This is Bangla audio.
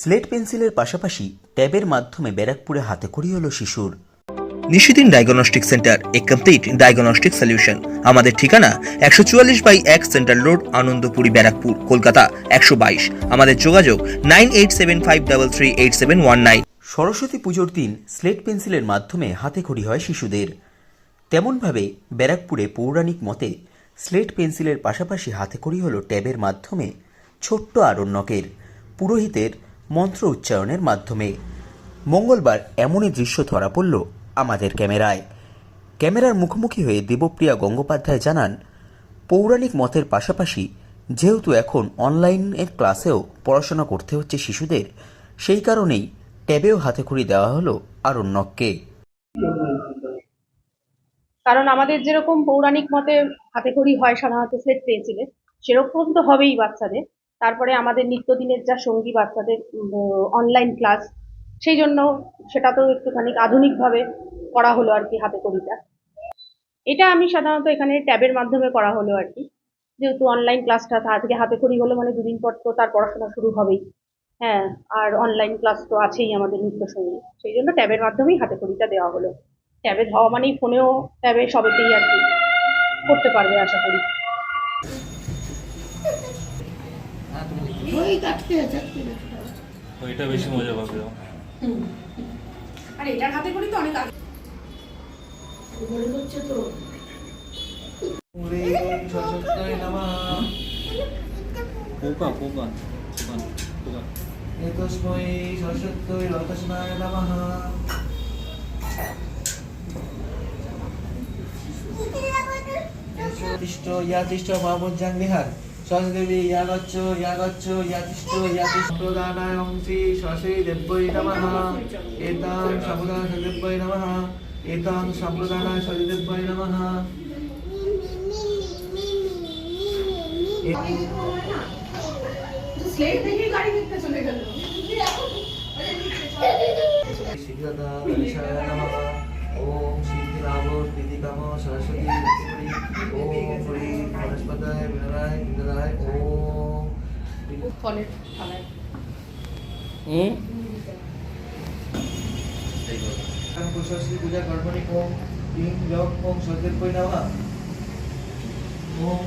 স্লেট পেন্সিলের পাশাপাশি ট্যাবের মাধ্যমে ব্যারাকপুরে হাতেখড়ি হলো শিশুর। নিশিদিন ডায়াগনস্টিক সেন্টার এ কমপ্লিট ডায়াগনস্টিক সলিউশন। আমাদের ঠিকানা একশো চুয়াল্লিশ বাই এক সেন্ট্রাল রোড আনন্দপুরি ব্যারাকপুর কলকাতা একশো বাইশ। আমাদের যোগাযোগ nine eight seven five double three eight seven one nine. Saraswati পুজোর দিন স্লেট পেন্সিলের মাধ্যমে হাতেখড়ি হয় শিশুদের। তেমনভাবে ব্যারাকপুরে পৌরাণিক মতে স্লেট পেন্সিলের পাশাপাশি হাতেখড়ি হলো ট্যাবের মাধ্যমে ছোট্ট আরণ্যকের পুরোহিতের মন্ত্র উচ্চারণের মাধ্যমে। মঙ্গলবার এমনই দৃশ্য ধরা পড়ল আমাদের ক্যামেরায়। ক্যামেরার মুখোমুখি হয়ে দেবপ্রিয়া গঙ্গোপাধ্যায় জানান, পৌরাণিক মতের পাশাপাশি যেহেতু এখন অনলাইনের ক্লাসেও পড়াশোনা করতে হচ্ছে শিশুদের, সেই কারণেই ট্যাবেও হাতেখড়ি দেওয়া হলো আরণ্যককে। কারণ আমাদের যেরকম পৌরাণিক মতে হাতে খড়ি হয় সাধারণত সেট পেন্সিলে সেরকম তো হবেই বাচ্চাদের। তারপরে আমাদের নিত্যদিনের যা সঙ্গী বাচ্চাদের অনলাইন ক্লাস সেই জন্য সেটা তো একটুখানি আধুনিকভাবে করা হলো আর কি হাতে খড়িটা এটা আমি সাধারণত এখানে ট্যাবের মাধ্যমে করা হলো আর কি। যেহেতু অনলাইন ক্লাসটা থেকে হাতে খড়ি হলো মানে দুদিন পর তো তার পড়াশোনা শুরু হবেই। হ্যাঁ আর অনলাইন ক্লাস তো আছেই আমাদের নিত্য সঙ্গী। সেই জন্য ট্যাবের মাধ্যমেই হাতে খড়িটা দেওয়া হলো। ট্যাবে হওয়া মানেই ফোনেও ট্যাবে সবেতেই আর কি করতে পারবে আশা করি। ওইটা বেশি মজা পাবে। ও। আর এটার হাতে করি তো অনেক আগে পোকা। পোকা পোকা। পোকা তস্मै সরস্বত্যৈ রতস্মায় নমঃ। তিষ্ঠ ইয়া তিষ্ঠ মহাবজ্জাং বিহার সরস্বতী ইয়া গচ্ছ ইয়া গচ্ছ ইয়া তিষ্ঠ ইয়া তিষ্ঠ প্রদানায় অংশী সরস্বতী দেব্যৈ নমঃ। এতাং সম্প্রদান সদেব্যৈ নমঃ। এতাং সম্প্রদানায় সদেব্যৈ নমঃ সিদ্ধতা গণেশায় নমঃ। ওম সিদ্ধিরাম প্রীতিকাম সরস্বতী ওম হরি বনস্পতায় বিনারায় বিনারায় ওম ফলের থালায় সরস্বতী পূজা কর্মণি ওম ক্লিং লক ওম সদেব্যৈ নমঃ ওম